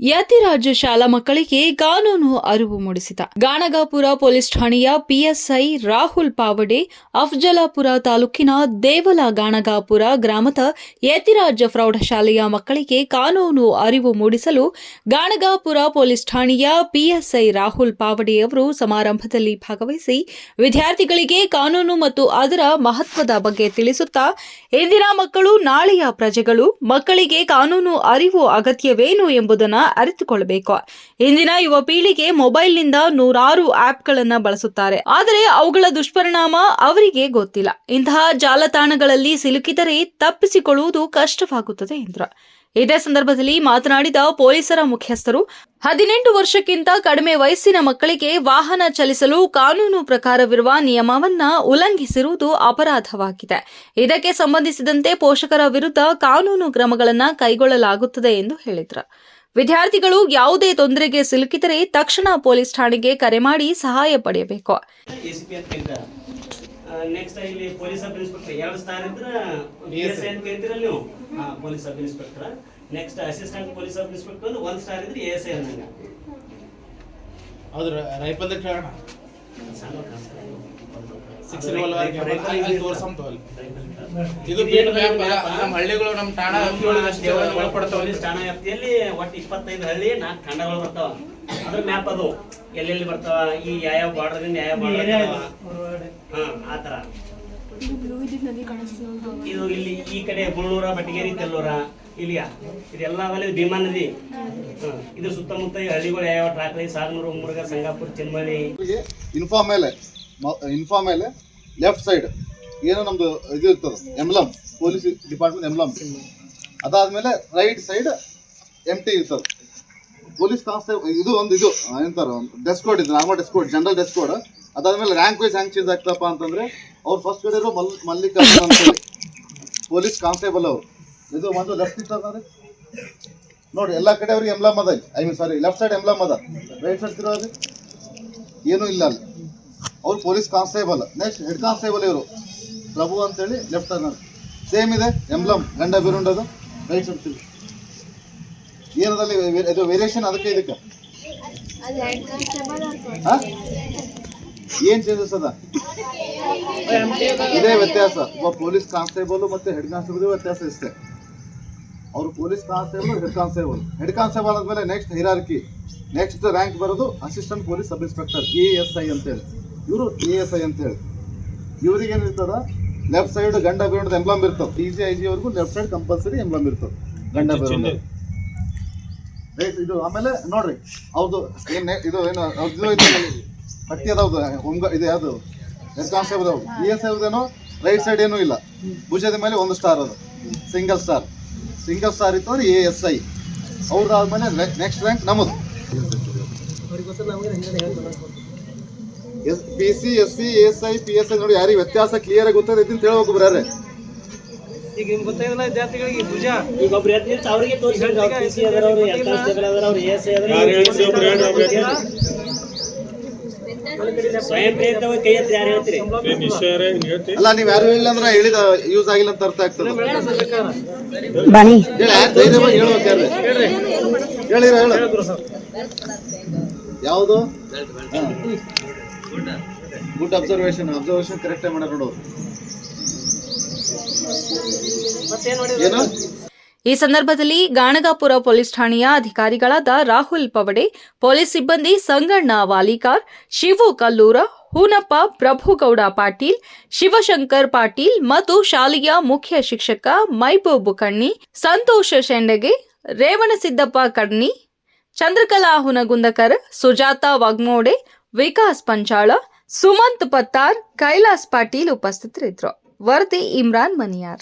ಯತಿರಾಜ್ ಶಾಲಾ ಮಕ್ಕಳಿಗೆ ಕಾನೂನು ಅರಿವು ಮೂಡಿಸಿದ. ಗಾಣಗಾಪುರ ಪೊಲೀಸ್ ಠಾಣೆಯ ಪಿಎಸ್ಐ ರಾಹುಲ್ ಪಾವಡೆ ಅಫ್ಜಲಾಪುರ ತಾಲೂಕಿನ ದೇವಲ ಗಾಣಗಾಪುರ ಗ್ರಾಮದ ಯತಿರಾಜ ಪ್ರೌಢಶಾಲೆಯ ಮಕ್ಕಳಿಗೆ ಕಾನೂನು ಅರಿವು ಮೂಡಿಸಲು ಗಾಣಗಾಪುರ ಪೊಲೀಸ್ ಠಾಣೆಯ ಪಿಎಸ್ಐ ರಾಹುಲ್ ಪಾವಡೆಯವರು ಸಮಾರಂಭದಲ್ಲಿ ಭಾಗವಹಿಸಿ ವಿದ್ಯಾರ್ಥಿಗಳಿಗೆ ಕಾನೂನು ಮತ್ತು ಅದರ ಮಹತ್ವದ ಬಗ್ಗೆ ತಿಳಿಸುತ್ತಾ, ಇಂದಿನ ಮಕ್ಕಳು, ನಾಳೆಯ ಪ್ರಜೆಗಳು ಮಕ್ಕಳಿಗೆ ಕಾನೂನು ಅರಿವು ಅಗತ್ಯವೇನು ಎಂಬುದನ್ನು ಅರಿತುಕೊಳ್ಳಬೇಕು. ಇಂದಿನ ಯುವ ಪೀಳಿಗೆ ಮೊಬೈಲ್ನಿಂದ ನೂರಾರು ಆಪ್ಗಳನ್ನು ಬಳಸುತ್ತಾರೆ. ಆದರೆ ಅವುಗಳ ದುಷ್ಪರಿಣಾಮ ಅವರಿಗೆ ಗೊತ್ತಿಲ್ಲ. ಇಂತಹ ಜಾಲತಾಣಗಳಲ್ಲಿ ಸಿಲುಕಿದರೆ ತಪ್ಪಿಸಿಕೊಳ್ಳುವುದು ಕಷ್ಟವಾಗುತ್ತದೆ ಎಂದರು. ಇದೇ ಸಂದರ್ಭದಲ್ಲಿ ಮಾತನಾಡಿದ ಪೊಲೀಸರ ಮುಖ್ಯಸ್ಥರು, ಹದಿನೆಂಟು ವರ್ಷಕ್ಕಿಂತ ಕಡಿಮೆ ವಯಸ್ಸಿನ ಮಕ್ಕಳಿಗೆ ವಾಹನ ಚಲಿಸಲು ಕಾನೂನು ಪ್ರಕಾರವಿರುವ ನಿಯಮವನ್ನ ಉಲ್ಲಂಘಿಸಿರುವುದು ಅಪರಾಧವಾಗಿದೆ. ಇದಕ್ಕೆ ಸಂಬಂಧಿಸಿದಂತೆ ಪೋಷಕರ ವಿರುದ್ಧ ಕಾನೂನು ಕ್ರಮಗಳನ್ನು ಕೈಗೊಳ್ಳಲಾಗುತ್ತದೆ ಎಂದು ಹೇಳಿದರು. ವಿದ್ಯಾರ್ಥಿಗಳು ಯಾವುದೇ ತೊಂದರೆಗೆ ಸಿಲುಕಿದರೆ ತಕ್ಷಣ ಪೊಲೀಸ್ ಠಾಣೆಗೆ ಕರೆ ಮಾಡಿ ಸಹಾಯ ಪಡೆಯಬೇಕು. ನೆಕ್ಸ್ಟ್ ಇಲ್ಲಿ ಪೊಲೀಸ್ ಸಬ್ ಇನ್ಸ್ಪೆಕ್ಟರ್ ಎರಡು ಸ್ಟಾರ್ ಇದ್ರೆ ಬಿ ಎಸ್ ಅಂತ ಕರಿತೀರಲ್ಲ ನೀವು police sub inspector. Next assistant police sub inspector ಅಂದ್ರೆ ಒಂದು ಸ್ಟಾರ್ ಇದ್ರೆ ಎ ಎಸ್ ಐ ಅನ್ನಂಗ. ಹೌದ್ರ ರೈಪಂದ ಕೇಳೋಣ ಸಿಕ್ಸ್ ಅಲ್ಲಿ ತೋರ್ಸಂತ ಅಲ್ಲಿ. ಇದು ಬೀಟ್ ಮ್ಯಾಪ್ ನಮ್ಮ ಹಳ್ಳಿಗಳು ನಮ್ಮ ಠಾಣ ಒಳಪಡ್ತಾವ. ಪೊಲೀಸ್ ಠಾಣಾ ವ್ಯಾಪ್ತಿಯಲ್ಲಿ ಒಟ್ಟು ಇಪ್ಪತ್ತೈದು ಹಳ್ಳಿ ನಾಲ್ಕು ಠಾಣಗಳು ಬರ್ತಾವ. ಅದ್ರ ಮ್ಯಾಪ್ ಅದು. ಎಲ್ಲೆಲ್ಲಿ ಬರ್ತಾವ? ಈ ಯಾವ ಬಾರ್ಡರ್ದಿಂದ ಯಾವ ಬಾರ್ಡರ್ ಹಾ ಆ ಥರ. ಇದು ಇಲ್ಲಿ ಈ ಕಡೆ ಬುಳ್ಳೂರ ಬಟ್ಟಿಗೇರಿ ತೆಲ್ಲೂರ. ಇಲ್ಲಿಯ? ಇದೆಲ್ಲ ಅವಲ್ಲಿ ಭೀಮಾ ನದಿ. ಇದು ಇದ್ರ ಸುತ್ತಮುತ್ತ ಈ ಹಳ್ಳಿಗಳು ಯಾವ ಟ್ರಾಕ್ಲಿ ಸಾಗನೂರು ಮುರುಘ ಸಂಗಾಪುರ ಚಿನ್ಮಳಿ ಇನ್ಫಾರ್ಮ್ ಮೇಲೆ ಇನ್ಫಾರ್ಮ್ ಮೇಲೆ ಲೆಫ್ಟ್ ಸೈಡ್. ಏನು ನಮ್ದು ಇದು ಇರ್ತದೆ ಎಂಬ್ಲಮ್ ಪೊಲೀಸ್ ಡಿಪಾರ್ಟ್ಮೆಂಟ್ ಎಂಬ್ಲಮ್ ಅದಾದ್ಮೇಲೆ ರೈಟ್ ಸೈಡ್ ಎಂ ಟಿ ಇರ್ತದೆ. ಪೊಲೀಸ್ ಕಾನ್ಸ್ಟೇಬಲ್ ಇದು ಒಂದು ಇದು ಎಂತಾರ ಡೆಸ್ಕ್ ಕೋಡ್ ಇದು normal desk code general desk code ಅದಾದ್ಮೇಲೆ ರ್ಯಾಂಕ್ ವೈಸ್ ಹ್ಯಾಂಗ್ ಚೇಂಜ್ ಆಗ್ತಪ್ಪ ಅಂತಂದ್ರೆ, ಅವ್ರು ಫಸ್ಟ್ ಕಡೆ ಇರೋ ಮಲ್ ಅಂತ ಹೇಳಿ. ಪೊಲೀಸ್ ಕಾನ್ಸ್ಟೇಬಲ್ ಅವರು. ಇದು ಒಂದು ಲೆಫ್ಟ್ ಇರ್ತದೆ ನೋಡಿ, ಎಲ್ಲ ಕಡೆ ಅವ್ರಿಗೆ ಎಂಬ್ಲಮ್ ಅದ I mean sorry left side emblem ಅದ. ರೈಟ್ ಸೈಡ್ ಇರೋದು ಏನೂ ಇಲ್ಲ ಅಲ್ಲಿ. ಅವ್ರು police constable next head constable ಇವರು. ಪ್ರಭು ಅಂತೇಳಿ ಲೆಫ್ಟ್ ಅನ್ನೋದು ಸೇಮ್ ಇದೆ ಎಂಬ್ಲಮ್ ಗಂಡ ಬಿರುಂಡದು ರೈಟ್ ಸೈಡ್ ಏನದಲ್ಲಿ ಇದು ವೇರಿಯೇಷನ್ ಅದಕ್ಕೆ ಇದಕ್ಕೆ? ಏನ್ ಚೇಂಜಸ್ ಅದ? ಇದೇ ವ್ಯತ್ಯಾಸ. ಒಬ್ಬ ಪೊಲೀಸ್ ಕಾನ್ಸ್ಟೇಬಲ್ ಮತ್ತೆ ಹೆಡ್ ಕಾನ್ಸ್ಟೇಬಲ್ ವ್ಯತ್ಯಾಸ ಇಷ್ಟೇ. ಅವರು police constable head constable head constable ಆದ್ಮೇಲೆ ನೆಕ್ಸ್ಟ್ ಹೈರಾರ್ಕಿ ನೆಕ್ಸ್ಟ್ ರ್ಯಾಂಕ್ ಬರೋದು assistant police sub inspector A S I ಅಂತೇಳಿ. ಇವರು ಎ ಎಸ್ ಐ ಅಂತೇಳಿ. ಇವ್ರಿಗೆ ಏನಿರ್ತದ ಲೆಫ್ಟ್ ಸೈಡ್ ಗಂಡ ಬೇಡ ಎಂಬ್ಲಮ್ ಇರ್ತದೆ. ಡಿ ಸಿ ಐ ಜಿ ಅವ್ರಿಗೂ ಲೆಫ್ಟ್ ಸೈಡ್ ಕಂಪಲ್ಸರಿ ಎಂಬ್ಲಮ್ ಇರ್ತದೆ. ಗಂಡ ಬೇಡ ರೈಟ್ ಇದು ಆಮೇಲೆ ನೋಡ್ರಿ ಅವ್ರದ್ದು ಏನು ಇದು ಏನು ಅವ್ರದ್ದು ಇದು ಪಟ್ಟಿ ಅದಾವ್ದು ಹೊಂಗ ಇದು ಯಾವುದು? ಎಸ್ ಕಾನ್ಸ್ಟೇಬಲ್ ಅವ್ರು ಇ ಎಸ್ ಅವ್ರದ್ದೇನೋ ರೈಟ್ ಸೈಡ್ ಏನೂ ಇಲ್ಲ. ಭುಜದ ಮೇಲೆ ಒಂದು ಸ್ಟಾರ್ ಅದು. ಸಿಂಗಲ್ ಸ್ಟಾರ್ ಸಿಂಗಲ್ ಸ್ಟಾರ್ ಇತ್ತು ಅಂದ್ರೆ ಎ ಎಸ್ ಐ ಅವ್ರದ್ದಾದ್ಮೇಲೆ ನೆಕ್ಸ್ಟ್ ರ್ಯಾಂಕ್ ನಮ್ಮದು. S P C S C S I P S I ನೋಡಿ ಯಾರಿಗೆ ವ್ಯತ್ಯಾಸ ಕ್ಲಿಯರ್ ಆಗಿ ಗೊತ್ತಾಗೈತಿ ಅಂತ ಹೇಳಬೇಕು ಬ್ರಾರೆ ಈಗ ನಿಮ್ಗೆ ಗೊತ್ತಾಗಿಲ್ಲ ವಿದ್ಯಾರ್ಥಿಗಳಿಗೆ ಭುಜ. ಈಗ ಒಬ್ರು ಎದ್ದು ನಿಂತು ಅವ್ರಿಗೆ ತೋರಿಸ್ಬೇಕು ಅವ್ರು ಪಿ ಸಿ ಅದಾರ ಅವ್ರು ಹೆಡ್ ಕಾನ್ಸ್ಟೇಬಲ್ ಅದಾರ ಅವ್ರು ಎ ಎಸ್ ಐ ಅದಾರ ಸ್ವಯಂ ಪ್ರೇರಿತ ಕೈ ಎತ್ತಿ ಯಾರು ಹೇಳ್ತೀರಿ? ಅಲ್ಲ ನೀವು ಯಾರು ಹೇಳಿಲ್ಲ ಅಂದ್ರೆ ಹೇಳಿದ ಯೂಸ್ ಆಗಿಲ್ಲ ಅಂತ ಅರ್ಥ ಆಗ್ತದೆ. ಬನ್ನಿ. ಧೈರ್ಯವಾಗಿ ಹೇಳಿರ. ಹೇಳು. ಯಾವುದು? ಗುಡ್ ಅಬ್ಸರ್ವೇಷನ್ ಅಬ್ಸರ್ವೇಷನ್ ನೋಡು. ಏನು? ಈ ಸಂದರ್ಭದಲ್ಲಿ ಗಾಣಗಾಪುರ ಪೊಲೀಸ್ ಠಾಣೆಯ ಅಧಿಕಾರಿಗಳಾದ ರಾಹುಲ್ ಪವಡೆ ಪೊಲೀಸ್ ಸಿಬ್ಬಂದಿ ಸಂಗಣ್ಣ ವಾಲಿಕಾರ್ ಶಿವು ಕಲ್ಲೂರ ಹೂನಪ್ಪ ಪ್ರಭುಗೌಡ ಪಾಟೀಲ್ ಶಿವಶಂಕರ್ ಪಾಟೀಲ್ ಮತ್ತು ಶಾಲೆಯ ಮುಖ್ಯ ಶಿಕ್ಷಕ ಮೈಬೂಬ್ ಕಣ್ಣಿ ಸಂತೋಷ ಶೆಂಡಗೆ ರೇವಣಸಿದ್ದಪ್ಪ ಕಡ್ನಿ ಚಂದ್ರಕಲಾ ಹುನಗುಂದಕರ್ ಸುಜಾತಾ ವಾಗ್ಮೋಡೆ ವಿಕಾಸ್ ಪಂಚಾಳ ಸುಮಂತ್ ಪತ್ತಾರ್ ಕೈಲಾಸ್ ಪಾಟೀಲ್ ಉಪಸ್ಥಿತರಿದ್ದರು ವರದಿ ಇಮ್ರಾನ್ ಮನಿಯಾರ್